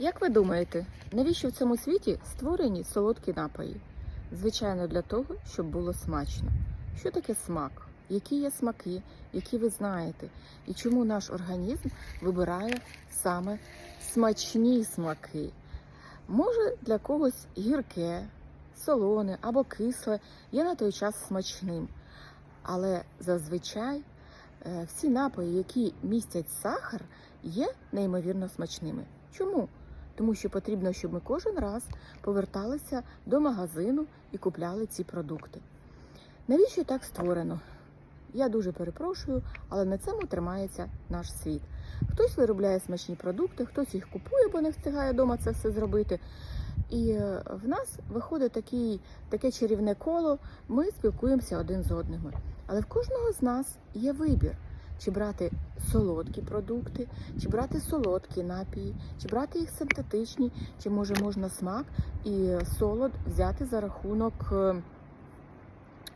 Як ви думаєте, навіщо в цьому світі створені солодкі напої? Звичайно, для того, щоб було смачно. Що таке смак? Які є смаки, які ви знаєте, і чому наш організм вибирає саме смачні смаки? Може для когось гірке, солоне або кисле є на той час смачним. Але зазвичай е, всі напої, які містять сахар, є неймовірно смачними. Чому? Тому що потрібно, щоб ми кожен раз поверталися до магазину і купляли ці продукти. Навіщо так створено? Я дуже перепрошую, але на цьому тримається наш світ. Хтось виробляє смачні продукти, хтось їх купує, бо не встигає вдома це все зробити. І е, в нас виходить такий, таке чарівне коло, ми спілкуємося один з одним. Але в кожного з нас є вибір, чи брати солодкі продукти, чи брати солодкі напії, чи брати їх синтетичні, чи може можна смак і солод взяти за рахунок е,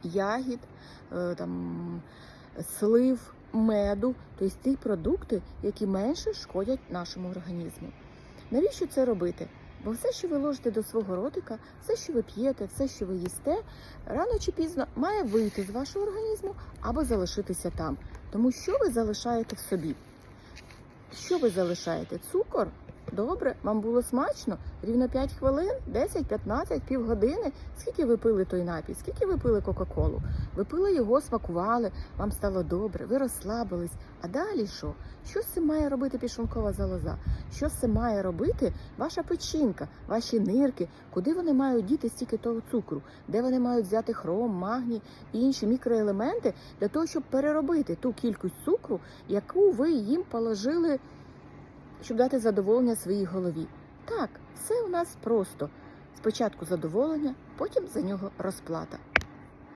ягід, е, там, слив, меду, тобто ті продукти, які менше шкодять нашому організму. Навіщо це робити? Бо все, що ви ложите до свого ротика, все, що ви п'єте, все, що ви їсте, рано чи пізно має вийти з вашого організму або залишитися там. Тому що ви залишаєте в собі? Що ви залишаєте? Цукор? Добре, вам було смачно? Рівно 5 хвилин, 10, 15, півгодини. Скільки ви пили той напій? Скільки ви пили Кока-Колу? Ви пили його, смакували, вам стало добре, ви розслабились. А далі що? Що цим має робити пішункова залоза? Що цим має робити ваша печінка, ваші нирки? Куди вони мають діти стільки того цукру? Де вони мають взяти хром, магній і інші мікроелементи для того, щоб переробити ту кількість цукру, яку ви їм положили, щоб дати задоволення своїй голові? Так, все у нас просто. Спочатку задоволення, потім за нього розплата.